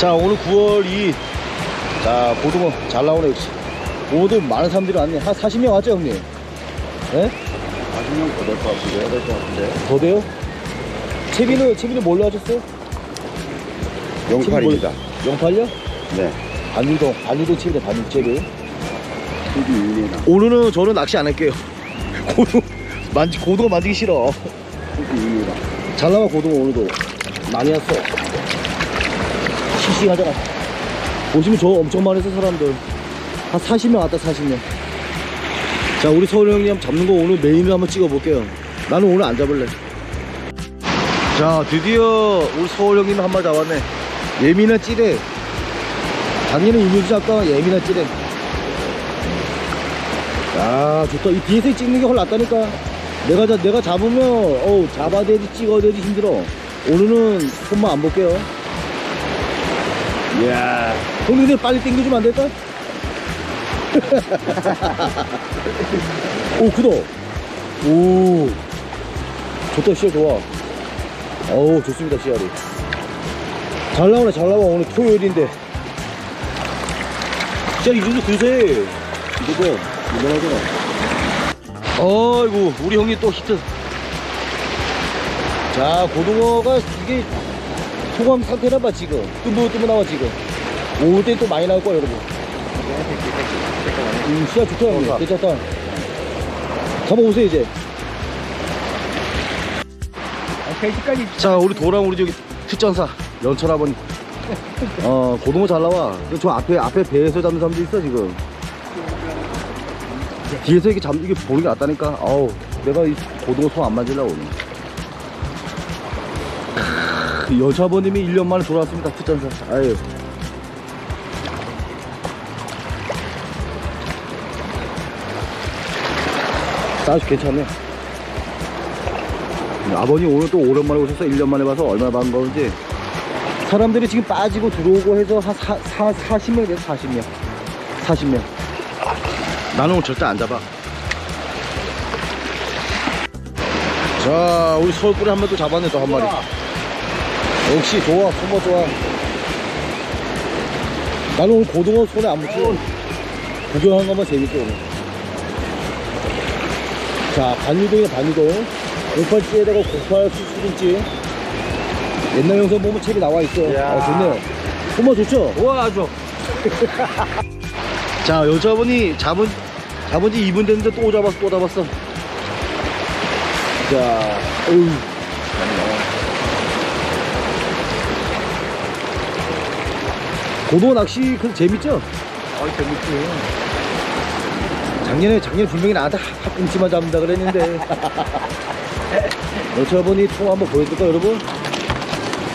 자 오늘 9월 2일 자 고등어 잘 나오네 역시 오늘 많은 사람들이 왔네 한 40명 왔죠 형님? 예? 40명 더 될 것 같은데, 해야 될것 같은데. 더 돼요? 채비는 채비는 뭘로 하셨어요? 08입니다. 08요? 네. 반유동 반유동 채비다 반유 채비. 오늘은 저는 낚시 안 할게요 고등 만지 고등어 만지기 싫어. 잘 나와 고등어 오늘도 많이 왔어 싱싱하잖아 보시면 저 엄청 많이 했어 사람들. 한 40명 왔다 40명. 자 우리 서울 형님 잡는 거 오늘 메인을 한번 찍어 볼게요. 나는 오늘 안 잡을래. 자 드디어 우리 서울 형님 한 마리 잡았네. 예민한 찌레. 작년에 이뮤지 잡다가 예민한 찌레. 야 좋다. 이 뒤에서 찍는 게 훨 낫다니까. 내가 자, 내가 잡으면 어우 잡아야 되지 찍어야 되지 힘들어. 오늘은 손만 안 볼게요 이야 근데 빨리 당겨주면 안 될까? 오 크다 오. 좋다 씨알 좋아. 어우 좋습니다 씨알이 잘 나오네 잘 나와. 오늘 토요일인데. 씨알 이 정도 드세. 이거 뭐 이만하잖아. 어이구 우리 형님 또 히트. 자 고등어가 이게 소감 상태나 봐 지금. 뜸부뜸부 나와 지금. 올때또 많이 나올 거야 여러분. 음 씨야 좋다 형님 괜찮다. 잡아오세요 이제. 돼지까지. 자 우리 도랑 우리 저기 특전사 연철 아버님. 어 고등어 잘 나와. 저 앞에 앞에 배에서 잡는 사람도 있어 지금. 뒤에서 이렇게 잡 이게 보는 게 낫다니까. 아우 내가 이 고등어 손안 만질라고 오늘 크, 연철 아버님이 1년 만에 돌아왔습니다 특전사. 아유. 아주 괜찮네. 아버님 오늘 또 오랜만에 오셔서 1년 만에 봐서 얼마나 반가운지. 사람들이 지금 빠지고 들어오고 해서 한 사, 사, 40명 돼서 40명. 40명. 나는 오늘 절대 안 잡아. 자 우리 서울꿀에 한번또 잡았네 또 한 마리 역시 좋아 손맛 좋아 나는 오늘 고등어 손에 안 묻혀 구경한 것만 재밌게 오늘. 자 반유동이야 반유동. 58G에다가 98 수수인지 옛날 영상 보면 책이 나와 있어. 아 좋네요 손맛 좋죠? 우와, 아주. 자 여자분이 잡은 잡은 지 2분 됐는데 또 잡았어 또 잡았어. 자 어휴 고등어 낚시 그 재밌죠? 어이, 재밌지. 작년에 작년에 분명히 나한테 핫꿈치만 잡는다 그랬는데. 여자분이 통 한번 보여줄까 여러분?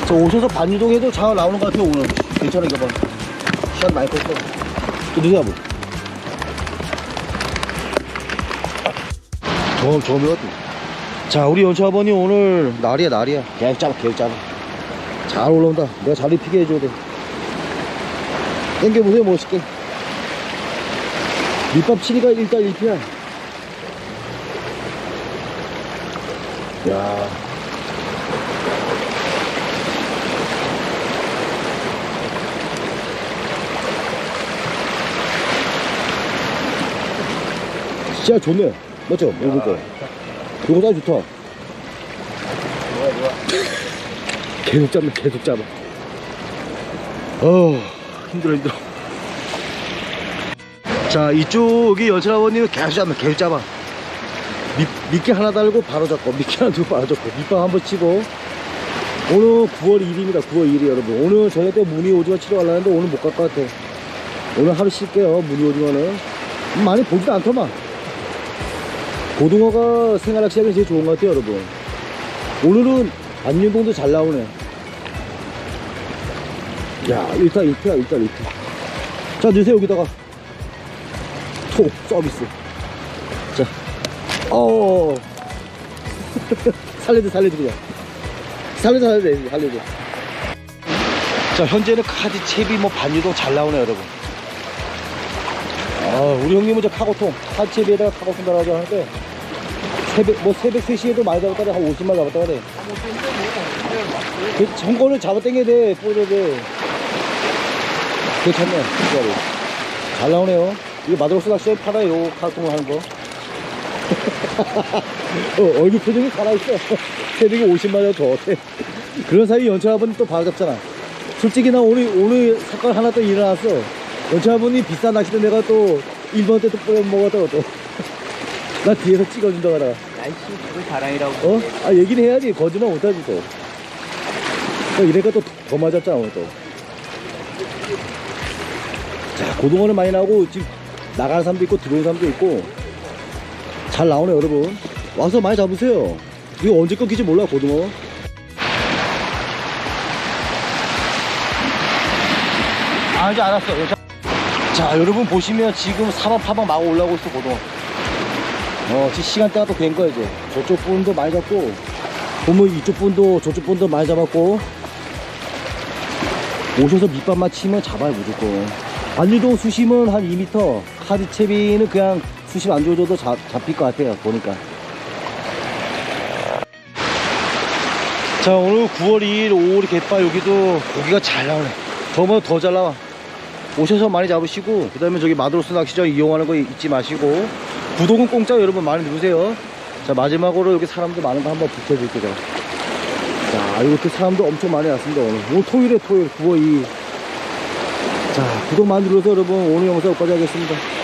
저 오셔서 반유동해도 잘 나오는 것 같아요 오늘. 괜찮아 이거 봐 시간 많이 컸어. 또 누구야 뭐? 저음 저음이 같자 우리 연차 아버님 오늘 날이야 날이야. 계획 잡아 계획 잡아 잘 올라온다. 내가 잘 입히게 해줘야 돼 땡겨보세요 멋있게. 밑밥 치니까 일단 1피야 야. 진짜 좋네. 맞죠? 이거 거 이거 다 좋다. 좋아, 좋아. 계속 잡네 계속 잡아 어 힘들어 힘들어 자 이쪽이 연철 아버님은 계속 잡네 계속 잡아. 밑, 미끼 하나 달고 바로 잡고 미끼 하나 두고 바로 잡고. 밑밥 한번 치고. 오늘 9월 1일입니다 9월 1일 여러분. 오늘 저녁 때 문이 오징어 치러 가려는데 오늘 못 갈 것 같아. 오늘 하루 쉴게요 문이 오징어는. 많이 보지도 않더만. 고등어가 생활낚시하기 제일 좋은 것 같아요 여러분. 오늘은 안윤동도 잘 나오네 야 일단 1피야 일단 1피 자 넣으세요 여기다가. 톡 서비스. 자. 어. 살려줘 살려줘 그냥. 살려줘 살려줘 살려줘. 자 현재는 카드 채비 뭐 반유도 잘 나오네 여러분. 아 우리 형님은 저 카고통 카드 채비에다가 카고통 달아줘 하는데 새벽 뭐 새벽 3시에도 많이 잡았다 그래 한 50만 잡았다 그래 그 정권을 잡아 당겨야 돼 뿌려야 돼 괜찮네, 진짜로. 잘 나오네요. 이거 마드로스 낚시에 팔아요, 카통을 하는 거. 어, 얼굴 표정이 살아있어. 새벽에 50마리 더 어때? 그런 사이 연철아버님 또 바로 잡잖아. 솔직히 나 오늘, 오늘 사건 하나 또 일어났어. 연철아버님 비싼 낚시도 내가 또 1번 때또 뿌려먹었다고 또. 나 뒤에서 찍어준다고 하다가. 날씨 그거 자랑이라고. 어? 아, 얘기는 해야지. 거짓말 못하지 또. 또 이래가 또 더 맞았잖아, 오늘 또. 자, 고등어는 많이 나오고, 지금 나가는 사람도 있고, 들어오는 사람도 있고, 잘 나오네, 여러분. 와서 많이 잡으세요. 이거 언제 끊길지 몰라, 고등어. 아, 이제 알았어. 자, 자, 여러분 보시면 지금 사방파방 막 올라오고 있어, 고등어. 어, 지금 시간대가 또 된 거야, 이제. 저쪽 분도 많이 잡고, 보면 이쪽 분도 저쪽 분도 많이 잡았고, 오셔서 밑밥만 치면 잡아요, 무조건. 반유동 수심은 한 2m, 카드채비는 그냥 수심 안 줘줘도 잡, 잡힐 것 같아요, 보니까. 자, 오늘 9월 2일 오리 갯바 여기도 고기가 잘 나오네. 저보다 더잘 나와. 오셔서 많이 잡으시고, 그 다음에 저기 마드로스 낚시장 이용하는 거 잊지 마시고, 구독은 공짜 여러분 많이 누르세요. 자, 마지막으로 여기 사람들 많은 거 한번 붙여줄게요. 자, 이것도 사람도 엄청 많이 왔습니다, 오늘. 오늘 토요일에 토요일, 9월 2일. 자, 구독 많이 눌러서 여러분, 오늘 영상 여기까지 하겠습니다.